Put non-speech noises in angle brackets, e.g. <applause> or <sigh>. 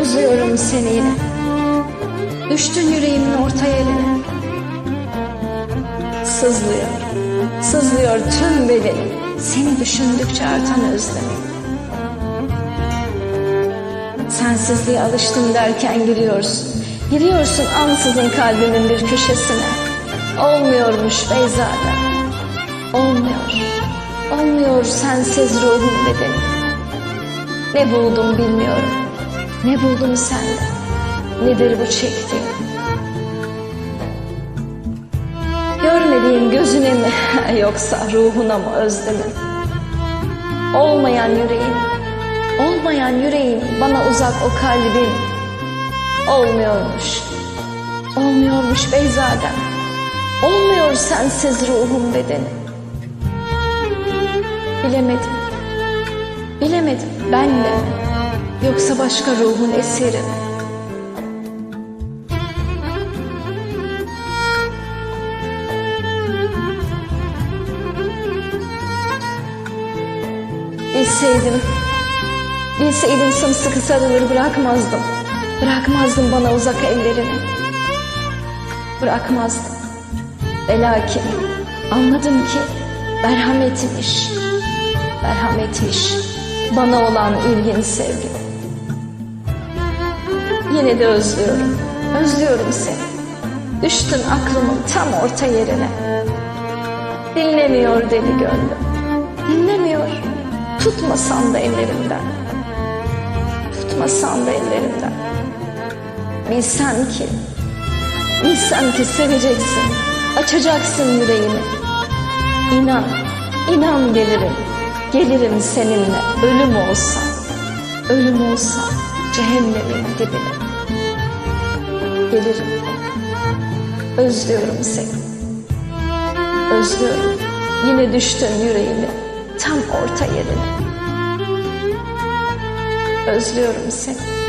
Özlüyorum seni yine. Düştün yüreğimin orta yerine. Sızlıyor, sızlıyor tüm bedenim. Seni düşündükçe artan özlemim. Sensizliğe alıştım derken giriyorsun. Giriyorsun ansızın kalbimin bir köşesine. Olmuyormuş Beyza'da. Olmuyor. Olmuyor sensiz ruhum bedenim. Ne buldum bilmiyorum. Ne buldum sende? Nedir bu çektiğim? Görmediğim gözüne mi <laughs> yoksa ruhuna mı özlemim? Olmayan yüreğin, olmayan yüreğin bana uzak o kalbin. Olmuyormuş, olmuyormuş Beyzadem. Olmuyor sensiz ruhum bedenim. Bilemedim, bilemedim ben de? Yoksa başka ruhun esiri mi? Bilseydim, bilseydim sımsıkı sarılır bırakmazdım. Bırakmazdım bana uzak ellerini. Bırakmazdım. Ve lakin anladım ki merhametmiş, merhametmiş bana olan ilgin sevgin. Yine de özlüyorum, özlüyorum seni. Düştün aklımın tam orta yerine. Dinlemiyor deli gönlüm, dinlemiyor. Tutmasan da ellerimden, tutmasan da ellerimden. Bilsem ki, bilsem ki seveceksin, açacaksın yüreğimi. İnan, inan gelirim, gelirim seninle ölüm olsa, ölüm olsa cehennemin dibine. Gelirim, özlüyorum seni, özlüyorum. Yine düştün yüreğime, tam orta yerine. Özlüyorum seni.